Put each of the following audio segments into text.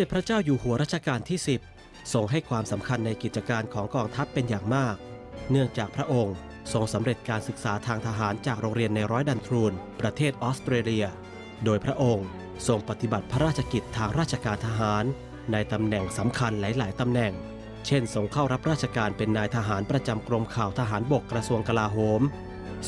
ด็จพระเจ้าอยู่หัวรัชกาลที่ 10 ทรงให้ความสำคัญในกิจการของกองทัพเป็นอย่างมาก เนื่องจากพระองค์ทรงสำเร็จการศึกษาทางทหารจากโรงเรียนในร้อยดันทรูน ประเทศออสเตรเลีย โดยพระองค์ทรงปฏิบัติพระราชกิจทางราชการทหาร ในตำแหน่งสำคัญหลาย ๆตำแหน่ง เช่นทรงเข้ารับราชการเป็นนายทหารประจำกรมข่าวทหารบกกระทรวงกลาโหม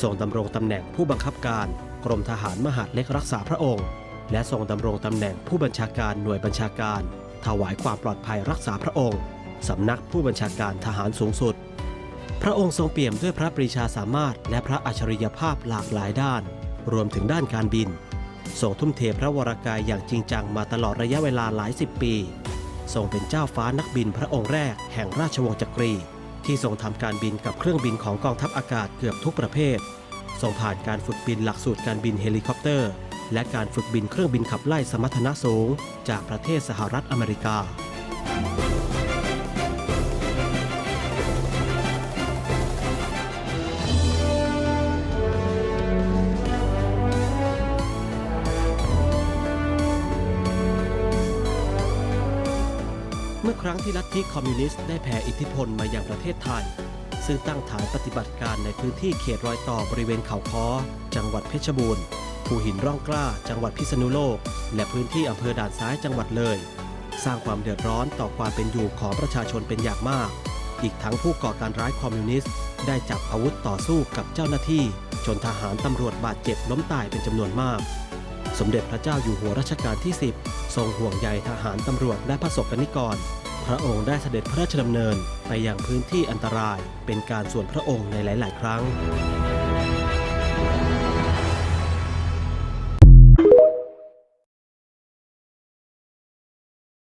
ทรงดำรงตำแหน่งผู้บังคับการ กรมทหารมหาดเล็กรักษาพระองค์ และทรงดำรงตำแหน่งผู้บัญชาการหน่วยบัญชาการ ถวายความปลอดภัยรักษาพระองค์ สำนักผู้บัญชาการทหารสูงสุด พระองค์ทรงเปี่ยมด้วยพระปรีชาสามารถ และพระอัจฉริยภาพหลากหลายด้าน รวมถึงด้านการบินทรงทุ่มเทพระวรากายอย่างจริงจังมาตลอดระยะเวลาหลายสิบปีทรงเป็นเจ้าฟ้านักบินพระองค์แรกแห่งราชวงศ์จักรี ที่ทรงทำการบินกับเครื่องบินของกองทัพอากาศเกือบทุกประเภททรงผ่านการฝึกบินหลักสูตรการบินเฮลิคอปเตอร์ และการฝึกบินเครื่องบินขับไล่สมรรถนะสูง จากประเทศสหรัฐอเมริกา เมื่อครั้งที่ลัทธิคอมมิวนิสต์ได้แผ่อิทธิพลมาอยังประเทศไทยซึ่งตั้งฐานปฏิบัติการในพื้นที่เขตรอยต่อบริเวณเขาค้อ จังหวัดเพชรบูรณ์ ภูหินร่องกล้าจังหวัดพิษณุโลก และพื้นที่อำเภอด่านซ้ายจังหวัดเลย สร้างความเดือดร้อนต่อความเป็นอยู่ของประชาชนเป็นอย่างมาก อีกทั้งผู้ก่อการร้ายคอมมิวนิสต์ ได้จับอาวุธต่อสู้กับเจ้าหน้าที่ จนทหารตำรวจบาดเจ็บล้มตายเป็นจำนวนมาก สมเด็จพระเจ้าอยู่หัวรัชกาลที่ 10 ทรงห่วงใยทหารตำรวจและประสบกนิกรพระองค์ได้เสด็จพระราชดำเนินไปยังพื้นที่อันตรายเป็นการส่วนพระองค์ในหลาย ๆ ครั้ง